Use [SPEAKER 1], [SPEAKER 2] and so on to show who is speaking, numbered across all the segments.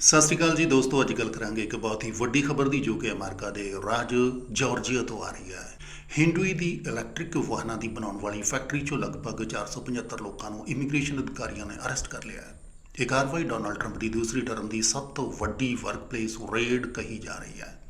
[SPEAKER 1] ਸਤਿ ਸ਼੍ਰੀ ਅਕਾਲ ਜੀ ਦੋਸਤੋ, ਅੱਜ ਗੱਲ ਕਰਾਂਗੇ ਇੱਕ ਬਹੁਤ ਹੀ ਵੱਡੀ ਖਬਰ ਦੀ ਜੋ ਕਿ ਅਮਰੀਕਾ ਦੇ ਰਾਜ ਜਾਰਜੀਆ ਤੋਂ ਆ ਰਹੀ ਹੈ। ਹਿੰਡੂਈ ਦੀ ਇਲੈਕਟ੍ਰਿਕ ਵਾਹਨਾਂ ਦੀ ਬਣਾਉਣ ਵਾਲੀ ਫੈਕਟਰੀ 'ਚੋਂ ਲਗਭਗ 475 ਲੋਕਾਂ ਨੂੰ ਇਮੀਗ੍ਰੇਸ਼ਨ ਅਧਿਕਾਰੀਆਂ ਨੇ ਅਰੈਸਟ ਕਰ ਲਿਆ ਹੈ। ਇਹ ਕਾਰਵਾਈ ਡੋਨਲਡ ਟਰੰਪ ਦੀ ਦੂਸਰੀ ਟਰਮ ਦੀ ਸਭ ਤੋਂ ਵੱਡੀ ਵਰਕਪਲੇਸ ਰੇਡ ਕਹੀ ਜਾ ਰਹੀ ਹੈ।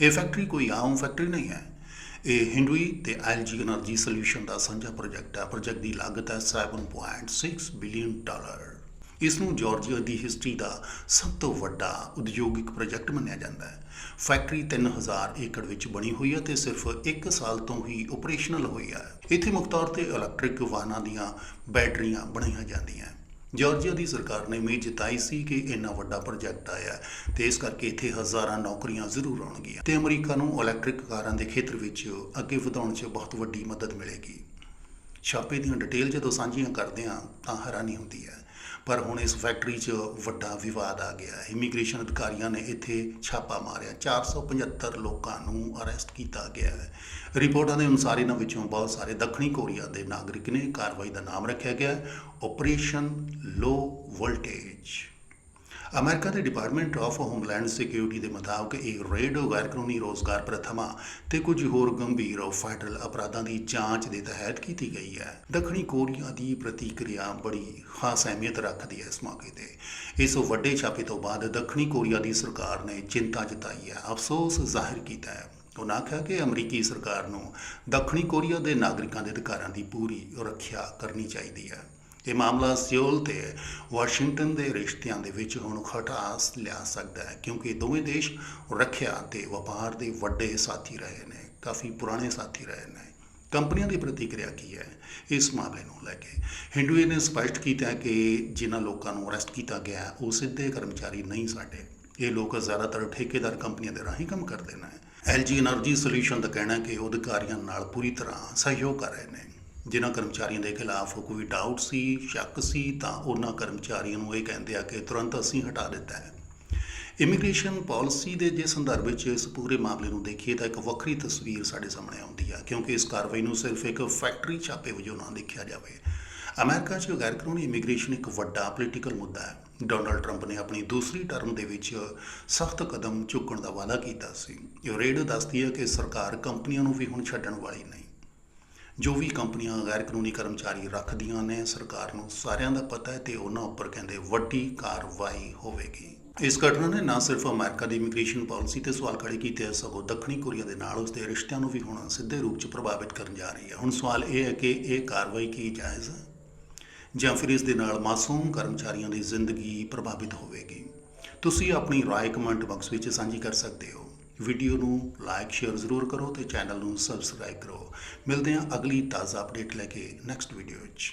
[SPEAKER 1] ਇਹ ਫੈਕਟਰੀ ਕੋਈ ਆਮ ਫੈਕਟਰੀ ਨਹੀਂ ਹੈ। ਇਹ ਹਿੰਡੂਈ ਤੇ ਐਲਜੀ એનર્ਜੀ ਸੋਲੂਸ਼ਨ ਦਾ ਸਾਂਝਾ ਪ੍ਰੋਜੈਕਟ ਹੈ। ਪ੍ਰੋਜੈਕਟ ਦੀ ਲਾਗਤ ਹੈ 7.6 ਬਿਲੀਅਨ ਡਾਲਰ ਇਸ ਨੂੰ ਜਾਰਜੀਆ ਦੀ ਹਿਸਟਰੀ ਦਾ ਸਭ ਤੋਂ ਵੱਡਾ ਉਦਯੋਗਿਕ ਪ੍ਰੋਜੈਕਟ ਮੰਨਿਆ ਜਾਂਦਾ ਹੈ। ਫੈਕਟਰੀ 3000 ਏਕੜ ਵਿੱਚ ਬਣੀ ਹੋਈ ਹੈ ਤੇ ਸਿਰਫ 1 ਸਾਲ ਤੋਂ ਹੀ ਆਪਰੇਸ਼ਨਲ ਹੋਈ ਹੈ। ਇੱਥੇ ਮੁੱਖ ਤੌਰ ਤੇ ਇਲੈਕਟ੍ਰਿਕ ਵਾਹਨਾਂ ਦੀਆਂ ਬੈਟਰੀਆਂ ਬਣਾਈਆਂ ਜਾਂਦੀਆਂ ਜਾਰਜੀਆ ਦੀ ਸਰਕਾਰ ਨੇ ਉਮੀਦ ਜਤਾਈ ਸੀ ਕਿ ਇੰਨਾ ਵੱਡਾ ਪ੍ਰੋਜੈਕਟ ਆਇਆ ਹੈ ਤੇ ਇਸ ਕਰਕੇ ਇੱਥੇ ਹਜ਼ਾਰਾਂ ਨੌਕਰੀਆਂ ਜ਼ਰੂਰ ਆਉਣਗੀਆਂ ਤੇ ਅਮਰੀਕਾ ਨੂੰ ਇਲੈਕਟ੍ਰਿਕ ਕਾਰਾਂ ਦੇ ਖੇਤਰ ਵਿੱਚ ਅੱਗੇ ਵਧਾਉਣ 'ਚ ਬਹੁਤ ਵੱਡੀ ਮਦਦ ਮਿਲੇਗੀ। ਛਾਪੇ ਦੀਆਂ ਡਿਟੇਲ ਜਦੋਂ ਸਾਂਝੀਆਂ ਕਰਦੇ ਹਾਂ ਤਾਂ ਹੈਰਾਨੀ ਹੁੰਦੀ ਹੈ। ਪਰ ਹੁਣ ਇਸ ਫੈਕਟਰੀ 'ਚ ਵੱਡਾ ਵਿਵਾਦ ਆ ਗਿਆ ਇਮੀਗ੍ਰੇਸ਼ਨ ਅਧਿਕਾਰੀਆਂ ਨੇ ਇੱਥੇ ਛਾਪਾ ਮਾਰਿਆ। 475 ਲੋਕਾਂ ਨੂੰ ਅਰੈਸਟ ਕੀਤਾ ਗਿਆ ਹੈ। ਰਿਪੋਰਟਾਂ ਦੇ ਅਨੁਸਾਰ ਇਹਨਾਂ ਵਿੱਚੋਂ ਬਹੁਤ ਸਾਰੇ ਦੱਖਣੀ ਕੋਰੀਆ ਦੇ ਨਾਗਰਿਕ ਨੇ। ਕਾਰਵਾਈ ਦਾ ਨਾਮ ਰੱਖਿਆ ਗਿਆ ਹੈ। Operation low voltage. ਅਮਰੀਕਾ ਦੇ ਡਿਪਾਰਟਮੈਂਟ ਆਫ ਹੋਮਲੈਂਡ ਸਿਕਿਉਰਿਟੀ ਦੇ ਮੁਤਾਬਕ ਇਹ ਰੇਡ ਗੈਰ ਕਾਨੂੰਨੀ ਰੋਜ਼ਗਾਰ ਪ੍ਰਥਮਾ ਤੇ ਕੁਝ ਹੋਰ ਗੰਭੀਰ ਫੈਡਰਲ ਅਪਰਾਧਾਂ ਦੀ ਜਾਂਚ ਦੇ ਤਹਿਤ ਕੀਤੀ ਗਈ ਹੈ। ਦੱਖਣੀ ਕੋਰੀਆ ਦੀ ਪ੍ਰਤੀਕਿਰਿਆ ਬੜੀ ਖਾਸ ਅਹਿਮੀਅਤ ਰੱਖਦੀ ਹੈ ਇਸ ਮੌਕੇ ਤੇ। ਇਸ ਵੱਡੇ ਛਾਪੇ ਤੋਂ ਬਾਅਦ ਦੱਖਣੀ ਕੋਰੀਆ ਦੀ ਸਰਕਾਰ ਨੇ ਚਿੰਤਾ ਜਤਾਈ ਹੈ। ਅਫਸੋਸ ਜ਼ਾਹਿਰ ਕੀਤਾ ਹੈ। ਉਹਨਾਂ ਆਖਿਆ ਕਿ ਅਮਰੀਕੀ ਸਰਕਾਰ ਨੂੰ ਦੱਖਣੀ ਕੋਰੀਆ ਦੇ ਨਾਗਰਿਕਾਂ ਦੇ ਅਧਿਕਾਰਾਂ ਦੀ ਪੂਰੀ ਰੱਖਿਆ ਕਰਨੀ ਚਾਹੀਦੀ ਹੈ। ਇਹ ਮਾਮਲਾ ਸਿਓਲ ਤੇ ਵਾਸ਼ਿੰਗਟਨ ਦੇ ਰਿਸ਼ਤਿਆਂ ਦੇ ਵਿੱਚ ਹੁਣ ਖਟਾਸ ਲਿਆ ਸਕਦਾ ਹੈ ਕਿਉਂਕਿ ਦੋਵੇਂ ਦੇਸ਼ ਰੱਖਿਆ ਤੇ ਵਪਾਰ ਦੇ ਵੱਡੇ ਸਾਥੀ ਰਹੇ ਨੇ, ਕਾਫੀ ਪੁਰਾਣੇ ਸਾਥੀ ਰਹੇ ਨੇ। ਕੰਪਨੀਆਂ ਦੀ ਪ੍ਰਤੀਕਿਰਿਆ ਕੀ ਹੈ? ਇਸ ਮਾਮਲੇ ਨੂੰ ਲੈ ਕੇ। ਹਿੰਡੂਏ ਨੇ ਸਪਸ਼ਟ ਕੀਤਾ ਕਿ ਜਿਨ੍ਹਾਂ ਲੋਕਾਂ ਨੂੰ ਅਰੈਸਟ ਕੀਤਾ ਗਿਆ, ਉਹ ਸਿੱਧੇ ਕਰਮਚਾਰੀ ਨਹੀਂ ਸਾਡੇ। ਇਹ ਲੋਕ ਜ਼ਿਆਦਾਤਰ ਠੇਕੇਦਾਰ ਕੰਪਨੀਆਂ ਦੇ ਰਾਹੀਂ ਕੰਮ ਕਰਦੇ ਨੇ। ਐਲਜੀ એનર્ਜੀ ਸੋਲੂਸ਼ਨ ਦਾ ਕਹਿਣਾ ਕਿ ਉਹ ਅਧਿਕਾਰੀਆਂ ਨਾਲ ਪੂਰੀ ਤਰ੍ਹਾਂ ਸਹਿਯੋਗ ਕਰ ਰਹੇ ਨੇ। ਜਿਨ੍ਹਾਂ ਕਰਮਚਾਰੀਆਂ ਦੇ ਖਿਲਾਫ ਕੋਈ ਡਾਊਟ ਸੀ, ਸ਼ੱਕ ਸੀ, ਤਾਂ ਉਹਨਾਂ ਕਰਮਚਾਰੀਆਂ ਨੂੰ ਇਹ ਕਹਿੰਦੇ ਆ ਕਿ ਤੁਰੰਤ ਅਸੀਂ ਹਟਾ ਦਿੱਤਾ ਹੈ। ਇਮੀਗ੍ਰੇਸ਼ਨ ਪਾਲਿਸੀ ਦੇ ਜੇ ਸੰਦਰਭ ਵਿੱਚ ਇਸ ਪੂਰੇ ਮਾਮਲੇ ਨੂੰ ਦੇਖੀਏ ਤਾਂ ਇੱਕ ਵੱਖਰੀ ਤਸਵੀਰ ਸਾਡੇ ਸਾਹਮਣੇ ਆਉਂਦੀ ਹੈ ਕਿਉਂਕਿ ਇਸ ਕਾਰਵਾਈ ਨੂੰ ਸਿਰਫ ਇੱਕ ਫੈਕਟਰੀ ਛਾਪੇ ਵਜੋਂ ਨਾ ਦੇਖਿਆ ਜਾਵੇ। ਅਮਰੀਕਾ 'ਚ ਗੈਰ ਕਾਨੂੰਨੀ ਇਮੀਗ੍ਰੇਸ਼ਨ ਇੱਕ ਵੱਡਾ ਪੋਲੀਟੀਕਲ ਮੁੱਦਾ ਹੈ। ਡੋਨਲਡ ਟਰੰਪ ਨੇ ਆਪਣੀ ਦੂਸਰੀ ਟਰਮ ਦੇ ਵਿੱਚ ਸਖਤ ਕਦਮ ਚੁੱਕਣ ਦਾ ਵਾਅਦਾ ਕੀਤਾ ਸੀ। ਇਹ ਰੇਡ ਦੱਸਦੀ ਹੈ ਕਿ ਸਰਕਾਰ ਕੰਪਨੀਆਂ ਨੂੰ ਵੀ ਹੁਣ ਛੱਡਣ ਵਾਲੀ ਨਹੀਂ। ਜੋ ਵੀ ਕੰਪਨੀਆਂ ਗੈਰ ਕਾਨੂੰਨੀ ਕਰਮਚਾਰੀ ਰੱਖਦੀਆਂ ਨੇ ਸਰਕਾਰ ਨੂੰ ਸਾਰਿਆਂ ਦਾ ਪਤਾ ਹੈ ਤੇ ਉਹਨਾਂ ਉੱਪਰ ਕਹਿੰਦੇ ਵੱਡੀ ਕਾਰਵਾਈ ਹੋਵੇਗੀ। ਇਸ ਘਟਨਾ ਨੇ ਨਾ ਸਿਰਫ ਅਮਰੀਕਾ ਦੀ ਇਮੀਗ੍ਰੇਸ਼ਨ ਪਾਲਿਸੀ ਤੇ ਸਵਾਲ ਖੜੇ ਕੀਤੇ ਹਨ, ਸਗੋਂ ਦੱਖਣੀ ਕੋਰੀਆ ਦੇ ਨਾਲ ਉਸ ਦੇ ਰਿਸ਼ਤਿਆਂ ਨੂੰ ਵੀ ਹੁਣ ਸਿੱਧੇ ਰੂਪ 'ਚ ਪ੍ਰਭਾਵਿਤ ਕਰਨ ਜਾ ਰਹੀ ਹੈ। ਹੁਣ ਸਵਾਲ ਇਹ ਹੈ ਕਿ ਇਹ ਕਾਰਵਾਈ ਕੀ ਜਾਇਜ਼ ਹੈ? ਜਾਂ ਫਿਰ ਇਸ ਦੇ ਨਾਲ ਮਾਸੂਮ ਕਰਮਚਾਰੀਆਂ ਦੀ ਜ਼ਿੰਦਗੀ ਪ੍ਰਭਾਵਿਤ ਹੋਵੇਗੀ? ਤੁਸੀਂ ਆਪਣੀ ਰਾਏ ਕਮੈਂਟ ਬਾਕਸ ਵਿੱਚ ਸਾਂਝੀ ਕਰ ਸਕਦੇ ਹੋ। ਵੀਡੀਓ ਨੂੰ ਲਾਈਕ ਸ਼ੇਅਰ ਜ਼ਰੂਰ ਕਰੋ ਤੇ ਚੈਨਲ ਨੂੰ ਸਬਸਕ੍ਰਾਈਬ ਕਰੋ। ਮਿਲਦੇ ਹਾਂ ਅਗਲੀ ਤਾਜ਼ਾ ਅਪਡੇਟ ਲੈ ਕੇ ਨੈਕਸਟ ਵੀਡੀਓ ਵਿੱਚ।